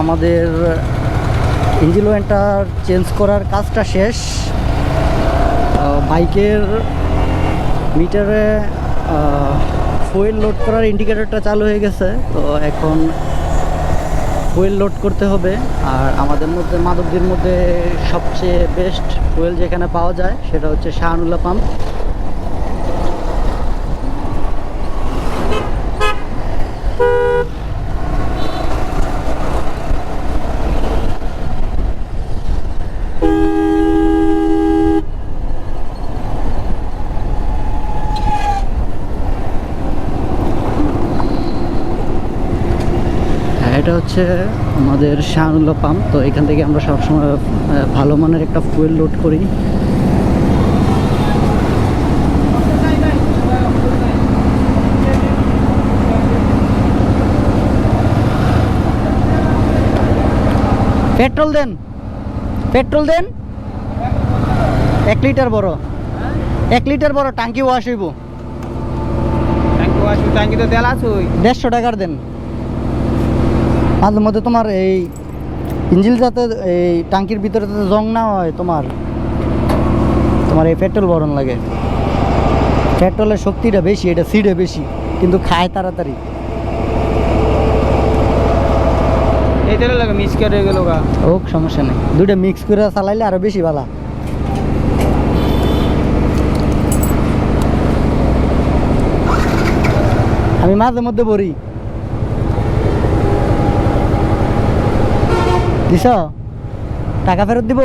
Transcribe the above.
আমাদের ইঞ্জিন অয়েলটা চেঞ্জ করার কাজটা শেষ। বাইকের মিটারে ফুয়েল লোড করার ইন্ডিকেটরটা চালু হয়ে গেছে। তো এখন ফুয়েল লোড করতে হবে। আর আমাদের মধ্যে, মাদকদের মধ্যে সবচেয়ে বেস্ট ফুয়েল যেখানে পাওয়া যায়, সেটা হচ্ছে শাহানুল্লাহ পাম্প এটা হচ্ছে আমাদের শাহানুল্লাহ পাম্প। তো এখান থেকে আমরা সবসময় ভালো মানের একটা ফুয়েল লোড করি। পেট্রোল দেন। পেট্রোল দেন। এক লিটার বড়। এক লিটার বড় টাঙ্কি ওয়াশ হইব। দেড়শো টাকার দেন। মাঝে মধ্যে তোমার এই ইঞ্জিল যাতে এই টাঙ্কির ভিতরে যাতে জং না হয় তোমার তোমার এই পেট্রোল ভরণ লাগে। পেট্রোলের শক্তিটা বেশি এটা সিডে বেশি কিন্তু খায় তাড়াতাড়ি। এই তেলে লাগে মিস করে গেল গা। হোক সমস্যা নেই। দুইটা মিক্স করে চালাইলে আরও বেশি ভালো। আমি মাঝে মধ্যে বলি দিছ টাকা ফেরত দিব